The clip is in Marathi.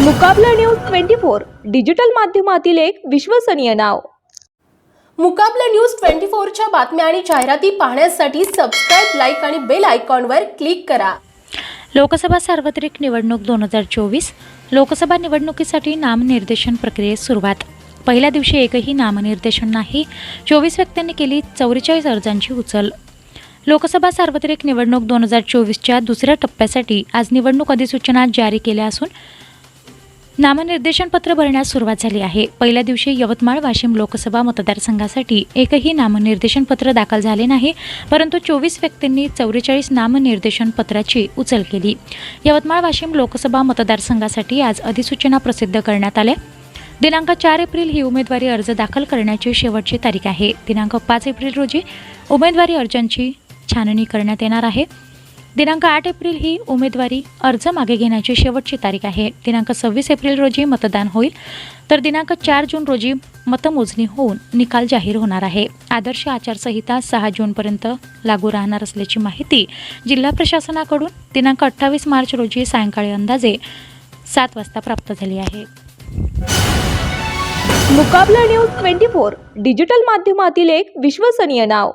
Mukabla news twenty four digital माध्यमातील एक विश्वसनीय नाव. मुकाबला न्यूज ट्वेंटी फोरच्या बातम्या आणि जाहिराती पाहण्यासाठी सबस्क्राईब लाईक आणि बेल आयकॉनवर क्लिक करा. लोकसभा सार्वत्रिक निवडणूक दोन हजार चोवीस. लोकसभा निवडणुकीसाठी नामनिर्देशन प्रक्रियेस सुरुवात. पहिल्या दिवशी एकही नामनिर्देशन नाही. चोवीस व्यक्तींनी केली चौवेचाळीस अर्जांची उचल. लोकसभा सार्वत्रिक निवडणूक दोन हजार चोवीसच्या दुसऱ्या टप्प्यासाठी आज निवडणूक अधिसूचना जारी केल्या असून नामनिर्देशन पत्र भरण्यास सुरुवात झाली आहे. पहिल्या दिवशी यवतमाळ वाशिम लोकसभा मतदारसंघासाठी एकही नामनिर्देशन पत्र दाखल झाले नाही परंतु चोवीस व्यक्तींनी चौवेचाळीस नामनिर्देशन पत्राची उचल केली. यवतमाळ वाशिम लोकसभा मतदारसंघासाठी आज अधिसूचना प्रसिद्ध करण्यात आल्या. दिनांक चार एप्रिल ही उमेदवारी अर्ज दाखल करण्याची शेवटची तारीख आहे. दिनांक पाच एप्रिल रोजी उमेदवारी अर्जांची छाननी करण्यात येणार आहे. दिनांक आठ एप्रिल ही उमेदवारी अर्ज मागे घेण्याची शेवटची तारीख आहे. दिनांक सव्वीस एप्रिल रोजी मतदान होईल. तर दिनांक चार जून रोजी मतमोजणी होऊन निकाल जाहीर होणार आहे. आदर्श आचारसंहिता सहा जूनपर्यंत लागू राहणार असल्याची माहिती जिल्हा प्रशासनाकडून दिनांक अठ्ठावीस मार्च रोजी सायंकाळी अंदाजे सात वाजता प्राप्त झाली आहे. Mukabla news twenty four digital माध्यमातील एक विश्वसनीय नाव.